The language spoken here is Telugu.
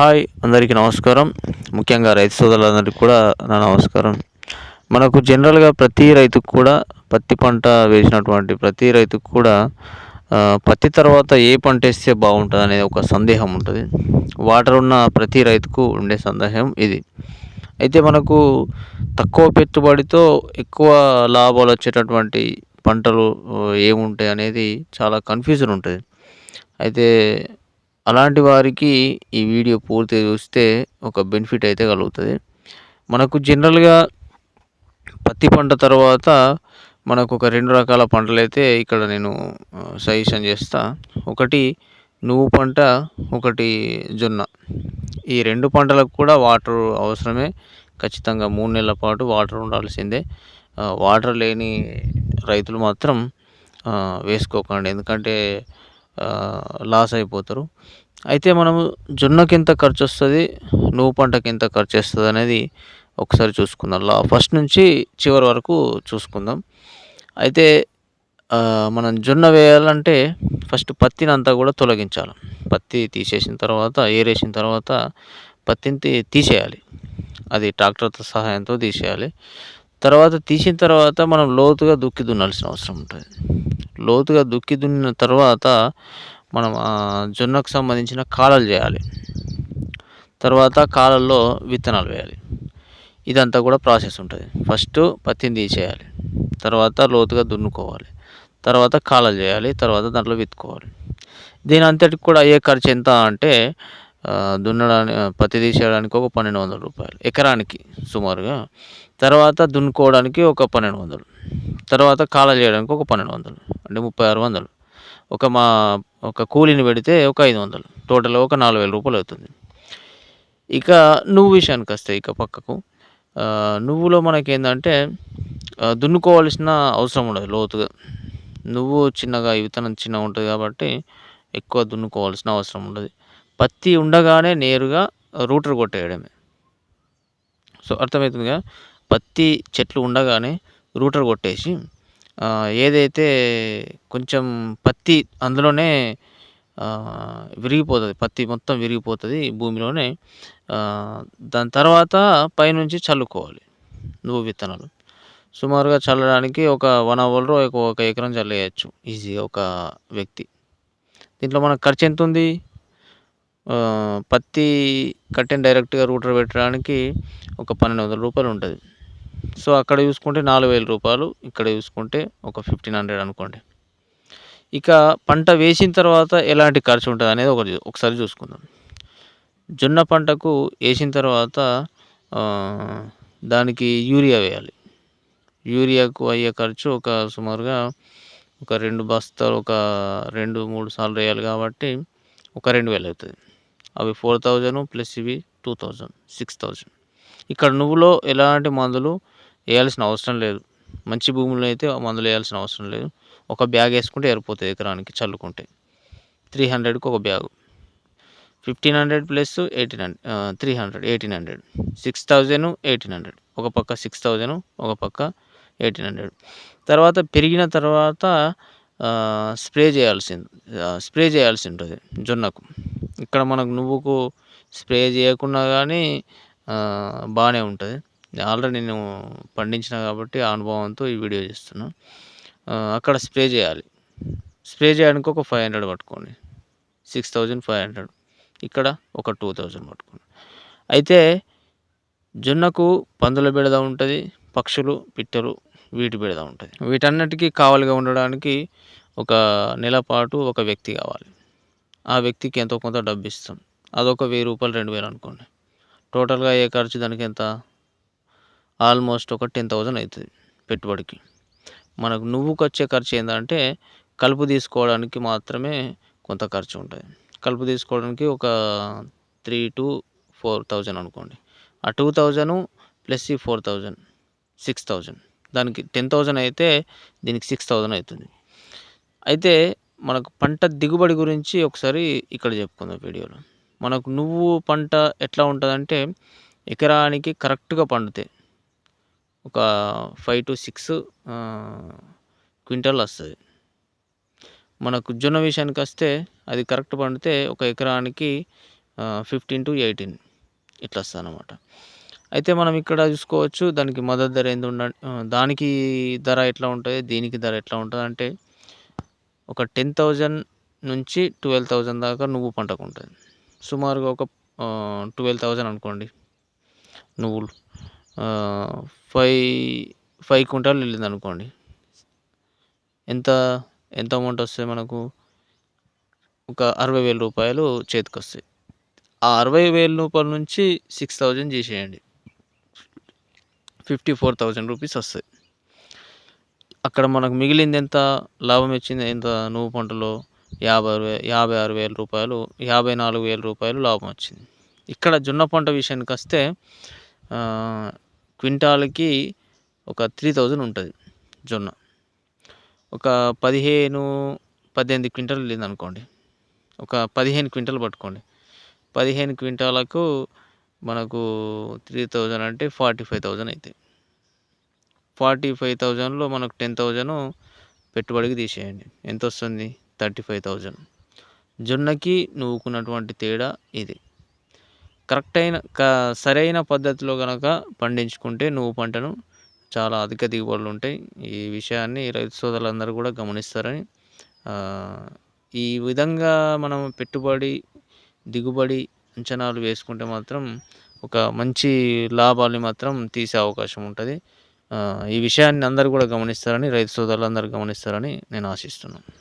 హాయ్ అందరికీ నమస్కారం. ముఖ్యంగా రైతు సోదరులందరికీ కూడా నా నమస్కారం. మనకు జనరల్గా ప్రతి రైతుకు కూడా పత్తి పంట వేసినటువంటి ప్రతి రైతుకు కూడా పత్తి తర్వాత ఏ పంట వేస్తే బాగుంటుంది అనేది ఒక సందేహం ఉంటుంది. వాటర్ ఉన్న ప్రతి రైతుకు ఉండే సందేహం ఇది. అయితే మనకు తక్కువ పెట్టుబడితో ఎక్కువ లాభాలు వచ్చేటటువంటి పంటలు ఏముంటాయి అనేది చాలా కన్ఫ్యూజన్ ఉంటుంది. అయితే అలాంటి వారికి ఈ వీడియో పూర్తిగా చూస్తే ఒక బెనిఫిట్ అయితే కలుగుతుంది. మనకు జనరల్గా పత్తి పంట తర్వాత మనకు ఒక రెండు రకాల పంటలు అయితే ఇక్కడ నేను సజెషన్ చేస్తా. ఒకటి నువ్వు పంట ఒకటి జొన్న. ఈ రెండు పంటలకు కూడా వాటర్ అవసరమే. ఖచ్చితంగా మూడు నెలల పాటు వాటర్ ఉండాల్సిందే. వాటర్ లేని రైతులు మాత్రం వేసుకోకండి. ఎందుకంటే లాస్ అయిపోతారు. అయితే మనము జొన్నకి ఎంత ఖర్చు వస్తుంది నువ్వు పంటకి ఎంత ఖర్చు వస్తుంది అనేది ఒకసారి చూసుకుందాం. లా ఫస్ట్ నుంచి చివరి వరకు చూసుకుందాం. అయితే మనం జొన్న వేయాలంటే ఫస్ట్ పత్తిని అంతా కూడా తొలగించాలి. పత్తి తీసేసిన తర్వాత ఏరేసిన తర్వాత పత్తిని తీసేయాలి. అది ట్రాక్టర్తో సహాయంతో తీసేయాలి. తర్వాత తీసిన తర్వాత మనం లోతుగా దుక్కి దున్నాల్సిన అవసరం ఉంటుంది. లోతుగా దుక్కి దున్నిన తర్వాత మనం జొన్నకు సంబంధించిన కాలలు చేయాలి. తర్వాత కాలల్లో విత్తనాలు వేయాలి. ఇదంతా కూడా ప్రాసెస్ ఉంటుంది. ఫస్ట్ పత్తిని తీసేయాలి. తర్వాత లోతుగా దున్నుకోవాలి. తర్వాత కాలలు చేయాలి. తర్వాత దాంట్లో విత్తుకోవాలి. దీని అంతటికి కూడా అయ్యే ఖర్చు ఎంత అంటే దున్నడానికి పత్తి తీసేయడానికి ఒక పన్నెండు వందల రూపాయలు ఎకరానికి సుమారుగా. తర్వాత దున్నుకోవడానికి ఒక పన్నెండు వందలు తర్వాత కాల చేయడానికి ఒక పన్నెండు వందలు అంటే ముప్పై ఆరు వందలు. ఒక మా ఒక కూలీని పెడితే ఒక ఐదు వందలు టోటల్ ఒక నాలుగు వేల రూపాయలు అవుతుంది. ఇక నువ్వు విషయానికి వస్తే ఇక పక్కకు నువ్వులో మనకి ఏంటంటే దున్నుకోవాల్సిన అవసరం ఉండదు లోతుగా. నువ్వు చిన్నగా విత్తనం చిన్నగా ఉంటుంది కాబట్టి ఎక్కువ దున్నుకోవాల్సిన అవసరం ఉండదు. పత్తి ఉండగానే నేరుగా రూటర్ కొట్టేయడమే. సో అర్థమవుతుందిగా పత్తి చెట్లు ఉండగానే రూటర్ కొట్టేసి ఏదైతే కొంచెం పత్తి అందులోనే విరిగిపోతుంది పత్తి మొత్తం విరిగిపోతుంది భూమిలోనే దాని తర్వాత పైనుంచి చల్లుకోవాలి నువ్వు విత్తనాలు. సుమారుగా చల్లడానికి ఒక వన్ అవర్లో ఒక ఎకరం చల్లేయచ్చు ఈజీగా ఒక వ్యక్తి. దీంట్లో మనకు ఖర్చు ఎంత ఉంది పత్తి కట్టిన డైరెక్ట్గా రూటర్ పెట్టడానికి ఒక పన్నెండు వందల రూపాయలు ఉంటుంది. సో అక్కడ చూసుకుంటే నాలుగు వేల రూపాయలు ఇక్కడ చూసుకుంటే ఒక ఫిఫ్టీన్ హండ్రెడ్ అనుకోండి. ఇక పంట వేసిన తర్వాత ఎలాంటి ఖర్చు ఉంటుంది అనేది ఒకటి ఒకసారి చూసుకుందాం. జొన్న పంటకు వేసిన తర్వాత దానికి యూరియా వేయాలి. యూరియాకు అయ్యే ఖర్చు ఒక సుమారుగా ఒక రెండు బస్తాలు ఒక రెండు మూడు సార్లు వేయాలి కాబట్టి ఒక రెండు వేలు అవుతుంది. అవి ఫోర్ థౌజండ్ ప్లస్ ఇవి టూ థౌజండ్ సిక్స్ థౌజండ్. ఇక్కడ నువ్వులో ఎలాంటి మందులు వేయాల్సిన అవసరం లేదు. మంచి భూముల్లో అయితే మందులు వేయాల్సిన అవసరం లేదు. ఒక బ్యాగ్ వేసుకుంటే ఏరిపోతుంది ఎకరానికి చల్లుకుంటే. త్రీ హండ్రెడ్కి ఒక bag. Fifteen hundred plus eighteen hundred three hundred eighteen hundred. Six thousand eighteen hundred. ఒక పక్క సిక్స్ థౌజండ్ ఒక పక్క ఎయిటీన్ హండ్రెడ్. తర్వాత పెరిగిన తర్వాత స్ప్రే చేయాల్సింది. స్ప్రే చేయాల్సి ఉంటుంది జొన్నకు. ఇక్కడ మనకు నువ్వుకు స్ప్రే చేయకుండా కానీ బాగానే ఉంటుంది. ఆల్రెడీ నేను పండించిన కాబట్టి ఆ అనుభవంతో ఈ వీడియో చేస్తున్నా. అక్కడ స్ప్రే చేయాలి. స్ప్రే చేయడానికి ఒక ఫైవ్ హండ్రెడ్ పట్టుకోండి. Six thousand five hundred. ఇక్కడ ఒక టూ థౌజండ్ పట్టుకోండి. అయితే జొన్నకు పందుల బెడద ఉంటుంది పక్షులు పిట్టలు వీటి బెడద ఉంటుంది. వీటన్నిటికీ కావాలిగా ఉండడానికి ఒక నెల పాటు ఒక వ్యక్తి కావాలి. ఆ వ్యక్తికి ఎంతో కొంత డబ్బు ఇస్తాం. అదొక వెయ్యి రూపాయలు రెండు వేలు అనుకోండి. టోటల్గా ఏ ఖర్చు దానికి ఎంత? ఆల్మోస్ట్ ఒక టెన్ థౌజండ్ అవుతుంది పెట్టుబడికి. మనకు నువ్వుకు వచ్చే ఖర్చు ఏంటంటే కలుపు తీసుకోవడానికి మాత్రమే కొంత ఖర్చు ఉంటుంది. కలుపు తీసుకోవడానికి ఒక త్రీ టు ఫోర్ థౌజండ్ అనుకోండి. ఆ టూ థౌజండ్ ప్లస్ ఈ ఫోర్ థౌజండ్ సిక్స్ థౌజండ్ దానికి టెన్ థౌజండ్ అయితే దీనికి సిక్స్ థౌజండ్ అవుతుంది. అయితే మనకు పంట దిగుబడి గురించి ఒకసారి ఇక్కడ చెప్పుకుందాం వీడియోలో. మనకు నువ్వు పంట ఎట్లా ఉంటుందంటే ఎకరానికి కరెక్ట్గా పండుతాయి ఒక ఫైవ్ టు సిక్స్ క్వింటల్ వస్తుంది. మనకు జొన్న విషయానికి వస్తే అది కరెక్ట్ పండితే ఒక ఎకరానికి ఫిఫ్టీన్ టు ఎయిటీన్ ఇట్లా వస్తుంది అనమాట అయితే మనం ఇక్కడ చూసుకోవచ్చు దానికి మద్దతు ధర ఎంత ఉండ దానికి ధర ఎట్లా ఉంటుంది దీనికి ధర ఎట్లా ఉంటుంది అంటే ఒక టెన్ థౌజండ్ నుంచి ట్వెల్వ్ థౌజండ్ దాకా నువ్వు పంటకు ఉంటుంది సుమారుగా ఒక ట్వెల్వ్ థౌజండ్ అనుకోండి నువ్వులు. ఫైవ్ ఫైవ్ క్వింటాల్ వెళ్ళింది అనుకోండి. ఎంత ఎంత అమౌంట్ వస్తుంది మనకు? ఒక అరవై వేల రూపాయలు చేతికి వస్తాయి. ఆ అరవై వేల రూపాయల నుంచి సిక్స్ థౌజండ్ చేసేయండి. ఫిఫ్టీ ఫోర్ థౌజండ్ రూపీస్ వస్తాయి. అక్కడ మనకు మిగిలింది ఎంత? లాభం ఇచ్చింది ఎంత? నువ్వు పంటలో యాభై యాభై ఆరు వేల రూపాయలు యాభై నాలుగు వేల రూపాయలు లాభం వచ్చింది. ఇక్కడ జొన్న పంట విషయానికి వస్తే క్వింటాల్కి ఒక త్రీ థౌజండ్ ఉంటుంది జొన్న. ఒక పదిహేను పద్దెనిమిది క్వింటాలు వెళ్ళింది అనుకోండి ఒక పదిహేను క్వింటాల్ పట్టుకోండి. పదిహేను క్వింటాలకు మనకు త్రీ థౌజండ్ అంటే ఫార్టీ ఫైవ్ థౌజండ్ అవుతాయి ఫార్టీ ఫైవ్ థౌజండ్లో మనకు టెన్ థౌజండ్ పెట్టుబడికి తీసేయండి. ఎంత వస్తుంది? థర్టీ ఫైవ్ థౌజండ్ జొన్నకి నువ్వుకున్నటువంటి తేడా ఇది. కరెక్ట్ అయిన క సరైన పద్ధతిలో కనుక పండించుకుంటే నువ్వు పంటను చాలా అధిక దిగుబడులు ఉంటాయి. ఈ విషయాన్ని రైతు సోదరులందరూ కూడా గమనిస్తారని ఈ విధంగా మనం పెట్టుబడి దిగుబడి అంచనాలు వేసుకుంటే మాత్రం ఒక మంచి లాభాలు మాత్రం తీసే అవకాశం ఉంటుంది. ఈ విషయాన్ని అందరూ కూడా గమనిస్తారని రైతు సోదరులు అందరూ గమనిస్తారని నేను ఆశిస్తున్నాను.